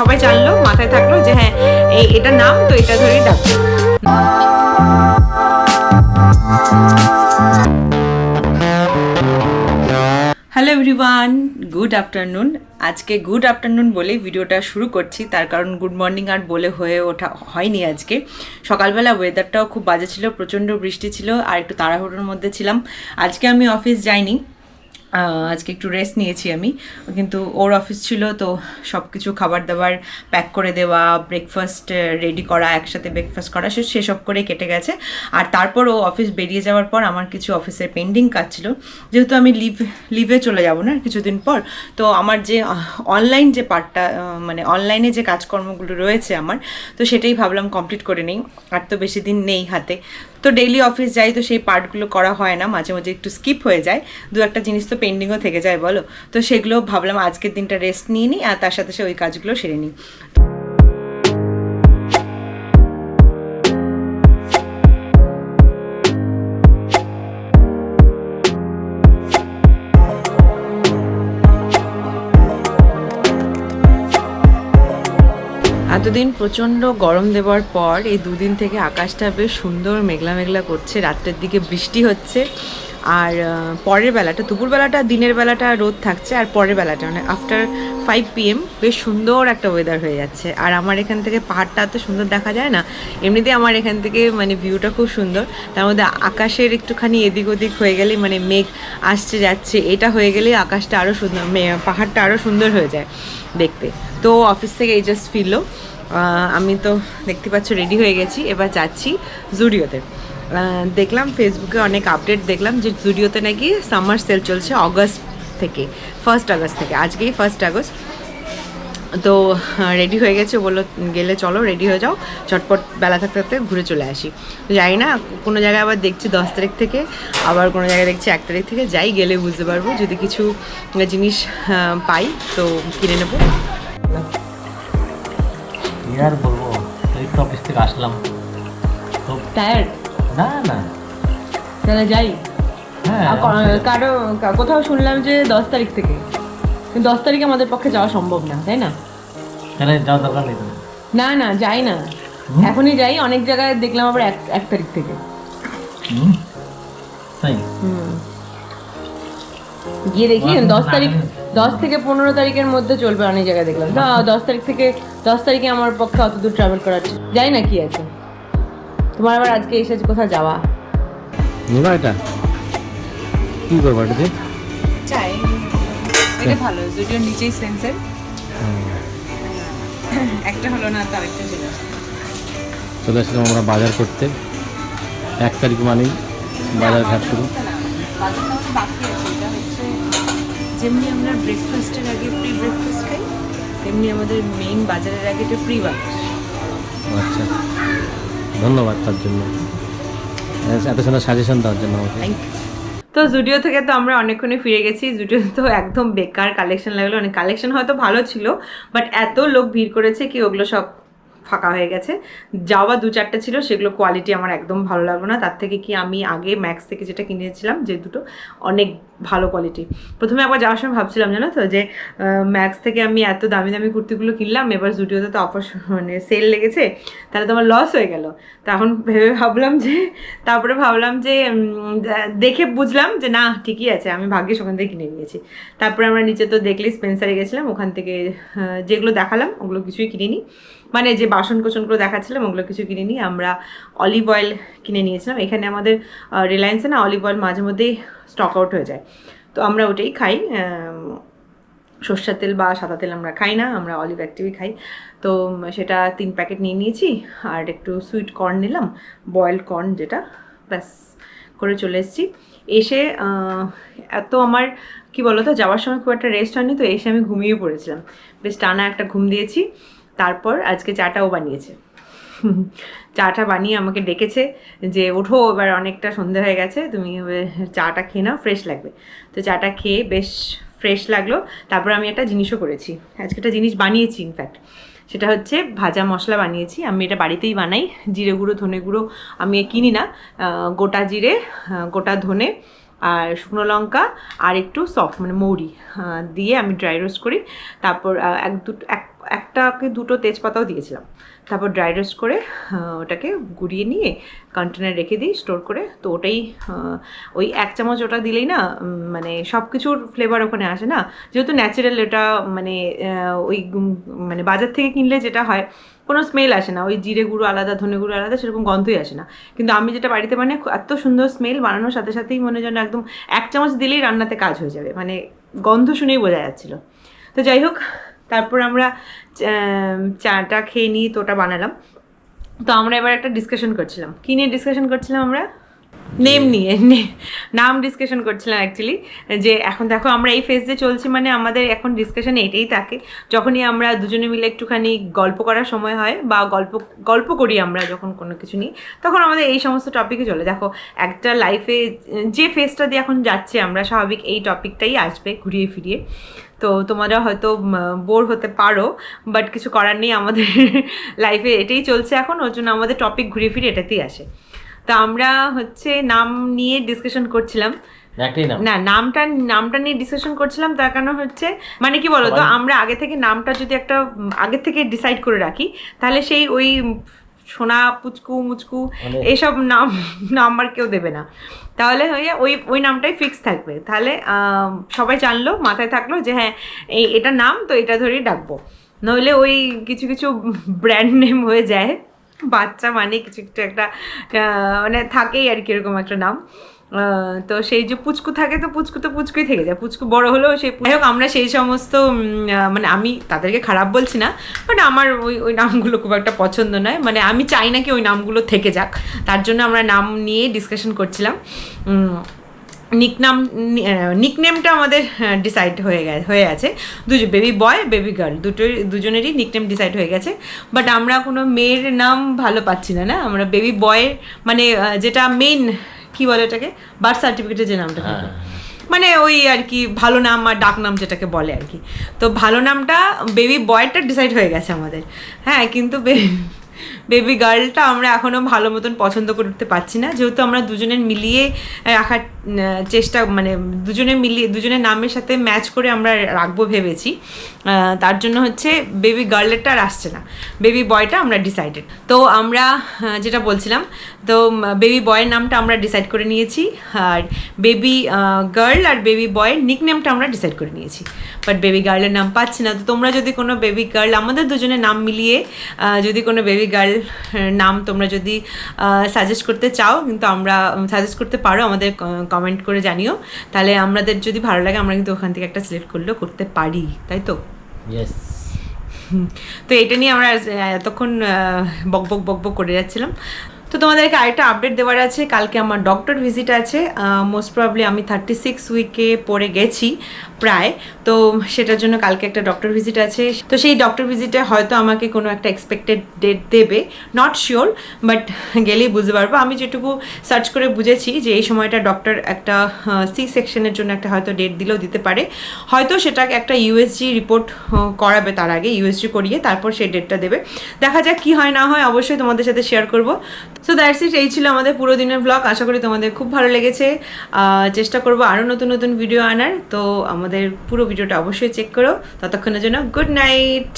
সবাই জানলো, মাথায় থাকল যে হ্যাঁ এই এটা নাম তো এটা ধরেই ডাকবো হ্যালো এভরিওয়ান গুড আফটারনুন আজকে গুড আফটারনুন বলেই ভিডিওটা শুরু করছি। তার কারণ গুড মর্নিং আর বলে হয়ে ওঠা হয়নি আজকে। সকালবেলা ওয়েদারটাও খুব বাজে ছিল, প্রচণ্ড বৃষ্টি ছিল, আর একটু তাড়াহুড়োর মধ্যে ছিলাম। আজকে আমি অফিস যাইনি। আজকে একটু রেস্ট নিয়েছি আমি। কিন্তু ওর অফিস ছিল, তো সব কিছু খাবার দাবার প্যাক করে দেওয়া ব্রেকফাস্ট রেডি করা, একসাথে ব্রেকফাস্ট করা, সে, সেসব করে কেটে গেছে। আর তারপর ও অফিস বেরিয়ে যাওয়ার পর আমার কিছু অফিসের পেন্ডিং কাজ ছিল। যেহেতু আমি লিভ লিভে চলে যাব না কিছুদিন পর, তো আমার যে অনলাইন যে পার্টটা মানে অনলাইনে যে কাজকর্মগুলো রয়েছে আমার, তো সেটাই ভাবলাম কমপ্লিট করে নিই। আর তো বেশি দিন নেই হাতে। তো ডেইলি অফিস যাই, তো সেই পার্টগুলো করা হয় না, মাঝে মাঝে একটু স্কিপ হয়ে যায়। দু একটা জিনিস তো পেন্ডিংও থেকে যায়, বলো? তো সেগুলো ভাবলাম আজকের দিনটা রেস্ট নিয়ে নিই, আর তার সাথে সে ওই কাজগুলো সেরে নিই। এতদিন প্রচণ্ড গরম দেওয়ার পর এই দুদিন থেকে আকাশটা বেশ সুন্দর মেঘলা মেঘলা করছে, রাত্রের দিকে বৃষ্টি হচ্ছে। আর পরের বেলাটা, দুপুরবেলাটা, দিনের বেলাটা রোদ থাকছে, আর পরের বেলাটা মানে আফটার ফাইভ পিএম বেশ সুন্দর একটা ওয়েদার হয়ে যাচ্ছে। আর আমার এখান থেকে পাহাড়টা এত সুন্দর দেখা যায় না এমনিতে আমার এখান থেকে মানে ভিউটা খুব সুন্দর। তার মধ্যে আকাশের একটুখানি এদিক ওদিক হয়ে গেলে মানে মেঘ আসছে যাচ্ছে, এটা হয়ে গেলে আকাশটা আরও সুন্দর পাহাড়টা আরও সুন্দর হয়ে যায় দেখতে। তো অফিস থেকে এই জাস্ট ফিরলো। আমি তো দেখতে পাচ্ছ রেডি হয়ে গেছি। এবার যাচ্ছি জুডিওতে। দেখলাম ফেসবুকে অনেক আপডেট দেখলাম যে জুডিওতে নাকি সামার সেল চলছে অগস্ট থেকে ফার্স্ট আগস্ট থেকে, আজকেই ফার্স্ট আগস্ট তো রেডি হয়ে গেছে বলল গেলে চলো রেডি হয়ে যাও, চটপট বেলা থাকতে থাকতে ঘুরে চলে আসি। যাই না, কোনো জায়গায় আবার দেখছি দশ তারিখ থেকে, আবার কোনো জায়গায় দেখছি এক তারিখ থেকে, যাই গেলে বুঝতে পারব। যদি কিছু জিনিস পাই, তো কিনে নেব। কি আর বলব? এই তো অফিস থেকে আসলাম। তো টায়ার্ড না না। তাহলে যাই। হ্যাঁ কারও কোথাও শুনলাম যে দশ তারিখ থেকে। কিন্তু দশ তারিখে আমাদের পক্ষে যাওয়া সম্ভব না তাই না? তাহলে যাওয়ার দরকার নেই না না যাই না। এখনই যাই অনেক জায়গায় দেখলাম আবার এক এক তারিখ থেকে। তাই? গিয়ে দেখি দশ তারিখ। দশ থেকে পনেরো তারিখের মধ্যে চলবে অনেক জায়গায় দেখলাম। তো দশ তারিখ থেকে দশ তারিখে আমার পক্ষে অত দূর ট্রাভেল করার যাই না কি আছে। তোমার আবার আজকে এসে কোথাও যাওয়া? নেবা এটা কি করব এটা দিয়ে চাই। এটা ভালো যদিও নিচেই সেন্সের একটা হলো না তো আরেকটা ছিল চলে আসলাম আমরা বাজার করতে। এক তারিখ মানেই বাজার ঘাট শুরু। আমাদের বাকি যেমনি আমরা ব্রেকফাস্টের আগে প্রি ব্রেকফাস্ট খাই তেমনি আমাদের মেইন বাজারের আগে এটা প্রি বাজার আচ্ছা। ধন্যবাদ তার জন্য। এত সুন্দর সাজেশন দেওয়ার জন্য আমাকে। থ্যাংক তো জুডিও থেকে তো আমরা অনেকক্ষণই ফিরে গেছি। জুডিও তো একদম বেকার কালেকশন লাগল। অনেক কালেকশন হয়তো ভালো ছিল বাট এত লোক ভিড় করেছে কি ওগুলো সব ফাঁকা হয়ে গেছে। যাওয়া দু চারটে ছিল, সেগুলো কোয়ালিটি আমার একদম ভালো লাগল না। তার থেকে কি আমি আগে ম্যাক্স থেকে যেটা কিনেছিলাম, যে দুটো, অনেক ভালো কোয়ালিটি প্রথমে একবার যাওয়ার সময় ভাবছিলাম, জানো তো, যে ম্যাক্স থেকে আমি এত দামি দামি কুর্তিগুলো কিনলাম, এবার জুডিওতে তো অফার মানে সেল লেগেছে, তাহলে তো আমার লস হয়ে গেল। তখন ভেবে ভাবলাম যে, তারপরে ভাবলাম যে দেখে বুঝলাম যে, না, ঠিকই আছে, আমি ভাগ্যিস ওখান থেকে কিনে নিয়েছি। তারপরে আমরা নিচে তো দেখলেই স্পেন্সারে গেছিলাম, ওখান থেকে যেগুলো দেখালাম, ওগুলো কিছুই কিনিনি। মানে যে বাসন কোচনগুলো দেখাচ্ছিলাম, ওগুলো কিছু কিনিনি। আমরা অলিভ অয়েল কিনে নিয়েছিলাম। এখানে আমাদের রিলায়েন্সে না অলিভ অয়েল মাঝে মধ্যেই স্টক আউট হয়ে যায়। তো আমরা ওটাই খাই সর্ষের তেল বা সাদা তেল আমরা খাই না, আমরা অলিভ অ্যাক্টিভই খাই। তো সেটা তিন প্যাকেট নিয়ে নিয়েছি, আর একটু সুইট কর্ন নিলাম বয়েলড কর্ন যেটা, ব্যাস, করে চলে এসেছি। এসে এত আমার, কি বলো তো যাওয়ার সময় খুব একটা রেস্ট হয়নি, তো এসে আমি ঘুমিয়ে পড়েছিলাম। বেশ টানা একটা ঘুম দিয়েছি। তারপর আজকে চাটাও বানিয়েছে। চাটা বানিয়ে আমাকে ডেকেছে যে, ওঠো, এবার অনেকটা সন্ধে হয়ে গেছে, তুমি চাটা খেয়ে নাও ফ্রেশ লাগবে। তো চাটা খেয়ে বেশ ফ্রেশ লাগল। তারপর আমি একটা জিনিসও করেছি। আজকে একটা জিনিস বানিয়েছি ইনফ্যাক্ট সেটা হচ্ছে ভাজা মশলা বানিয়েছি। আমি এটা বাড়িতেই বানাই। জিরে গুঁড়ো, ধনে গুঁড়ো আমি কিনি না। গোটা জিরে গোটা ধনে আর শুকনো লঙ্কা আর একটু সফট মানে মৌরি দিয়ে আমি ড্রাই রোস্ট করি। তারপর এক দুটো, এক একটাকে দুটো তেজপাতাও দিয়েছিলাম। তারপর ড্রাই রোস্ট করে ওটাকে গুঁড়িয়ে নিয়ে কন্টেনার রেখে দিই স্টোর করে। তো ওটাই ওই এক চামচ ওটা দিলেই না মানে সব কিছুর ফ্লেভার ওখানে আসে না। যেহেতু ন্যাচারাল এটা মানে ওই মানে বাজার থেকে কিনলে যেটা হয়, কোনো স্মেল আসে না। ওই জিরে গুঁড়ো আলাদা, ধনে গুঁড়ো আলাদা, সেরকম গন্ধই আসে না। কিন্তু আমি যেটা বাড়িতে মানে এত সুন্দর স্মেল বানানোর সাথে সাথেই মনে যেন একদম এক চামচ দিলেই রান্নাতে কাজ হয়ে যাবে। মানে গন্ধ শুনেই বোঝা যাচ্ছিল। তো যাই হোক তারপর আমরা চাটা খেয়ে নিয়ে তোটা বানালাম। তো আমরা এবার একটা ডিসকাশন করছিলাম। কী নিয়ে ডিসকাশন করছিলাম আমরা? নেম নিয়ে নাম ডিসকাশন করছিলাম অ্যাকচুয়ালি যে এখন দেখো আমরা এই ফেজে চলছি মানে আমাদের এখন ডিসকাশন এটাই থাকে। যখনই আমরা দুজনে মিলে একটুখানি গল্প করার সময় হয় বা গল্প গল্প করি আমরা যখন কোনো কিছু নিই তখন আমাদের এই সমস্ত টপিকে চলে। দেখো, একটা লাইফে যে ফেজটা দিয়ে এখন যাচ্ছে আমরা, স্বাভাবিক এই টপিকটাই আসবে ঘুরিয়ে ফিরিয়ে। তো তোমরা হয়তো বোর হতে পারো বাট কিছু করার নেই আমাদের লাইফে এটাই চলছে এখন, ওর জন্য আমাদের টপিক ঘুরিয়ে ফিরে এটাতেই আসে। তো আমরা হচ্ছে নাম নিয়ে ডিসকাশন করছিলাম। না নামটা নামটা নিয়ে ডিসকাশন করছিলাম তার কারণ হচ্ছে মানে কি বলতো আমরা আগে থেকে নামটা যদি একটা আগে থেকে ডিসাইড করে রাখি তাহলে সেই ওই সোনা পুচকু মুচকু মানে- এইসব নাম নাম্বার কেউ দেবে না। তাহলে হয়ে ওই ওই নামটাই ফিক্স থাকবে। তাহলে সবাই জানলো মাথায় থাকল যে হ্যাঁ এই এটা নাম তো এটা ধরেই ডাকবো। নইলে ওই কিছু কিছু ব্র্যান্ড নেম হয়ে যায়। বাচ্চা মানে কিছু একটা একটা মানে থাকেই আর কি এরকম একটা নাম। তো সেই যে পুচকু থাকে তো পুচকু তো পুচকুই থেকে যায়। পুচকু বড় হলেও সেই যাই হোক, আমরা সেই সমস্ত মানে আমি তাদেরকে খারাপ বলছি না বাট আমার ওই ওই নামগুলো খুব একটা পছন্দ নয়। মানে আমি চাই না কি ওই নামগুলো থেকে যাক। তার জন্য আমরা নাম নিয়ে ডিসকাশন করছিলাম। নিকনাম নিকনেমটা আমাদের ডিসাইড হয়ে গেছে হয়ে আছে। দুজন বেবি বয় বেবি গার্ল দুটোই দুজনেরই নিকনেম ডিসাইড হয়ে গেছে। বাট আমরা কোনো মেয়ের নাম ভালো পাচ্ছি না না? আমরা বেবি বয়ের মানে যেটা মেইন কি বলে ওটাকে? বার্থ সার্টিফিকেটে যে নামটা থাকে। হ্যাঁ। মানে ওই আর কি ভালো নাম আর ডাক নাম যেটাকে বলে আর কি। তো ভালো নামটা বেবি বয়টা ডিসাইড হয়ে গেছে আমাদের। হ্যাঁ কিন্তু বেবি গার্লটা আমরা এখনও ভালো মতন পছন্দ করতে পারছি না। যেহেতু আমরা দুজনের মিলিয়ে রাখার চেষ্টা মানে দুজনে মিলিয়ে দুজনের নামের সাথে ম্যাচ করে আমরা রাখব ভেবেছি। তার জন্য হচ্ছে বেবি গার্লেরটা আর আসছে না। বেবি বয়টা আমরা ডিসাইডেড তো আমরা যেটা বলছিলাম, তো বেবি বয়ের নামটা আমরা ডিসাইড করে নিয়েছি, আর বেবি গার্ল আর বেবি বয়ের নিকনেমটা আমরা ডিসাইড করে নিয়েছি। বাট বেবি গার্লের নাম পাচ্ছি না। তো তোমরা যদি কোনো বেবি গার্ল আমাদের দুজনের নাম মিলিয়ে যদি কোনো বেবি গার্ল নাম তোমরা যদি সাজেস্ট করতে চাও কিন্তু আমরা সাজেস্ট করতে পারো আমাদের কমেন্ট করে জানিও। তাহলে আমাদের যদি ভালো লাগে আমরা কিন্তু ওখান থেকে একটা সিলেক্ট করলেও করতে পারি তাই তো? ইয়েস। তো এটা নিয়ে আমরা এতক্ষণ বক বক বক বক করে যাচ্ছিলাম। তো তোমাদেরকে আরেকটা আপডেট দেওয়ার আছে কালকে আমার ডক্টর ভিজিট আছে মোস্ট প্রবলি আমি থার্টি সিক্স উইকে পড়ে গেছি। প্রায়। তো সেটার জন্য কালকে একটা ডক্টর ভিজিট আছে। তো সেই ডক্টর ভিজিটে হয়তো আমাকে কোনো একটা এক্সপেক্টেড ডেট দেবে। নট শিওর বাট গেলেই বুঝতে পারব। আমি যেটুকু সার্চ করে বুঝেছি যে এই সময়টা ডক্টর একটা সি সেকশনের জন্য একটা হয়তো ডেট দিলেও দিতে পারে। হয়তো সেটাকে একটা ইউএসজি রিপোর্ট করাবে তার আগে ইউএসজি করিয়ে তারপর সেই ডেটটা দেবে। দেখা যাক কি হয় না হয় অবশ্যই তোমাদের সাথে শেয়ার করব। সো দ্যাটস ইট এই ছিল আমাদের পুরো দিনের ব্লগ আশা করি তোমাদের খুব ভালো লেগেছে। চেষ্টা করব আরও নতুন নতুন ভিডিও আনার। তো আমাদের পুরো ভিডিওটা অবশ্যই চেক করো। ততক্ষণের জন্য গুড নাইট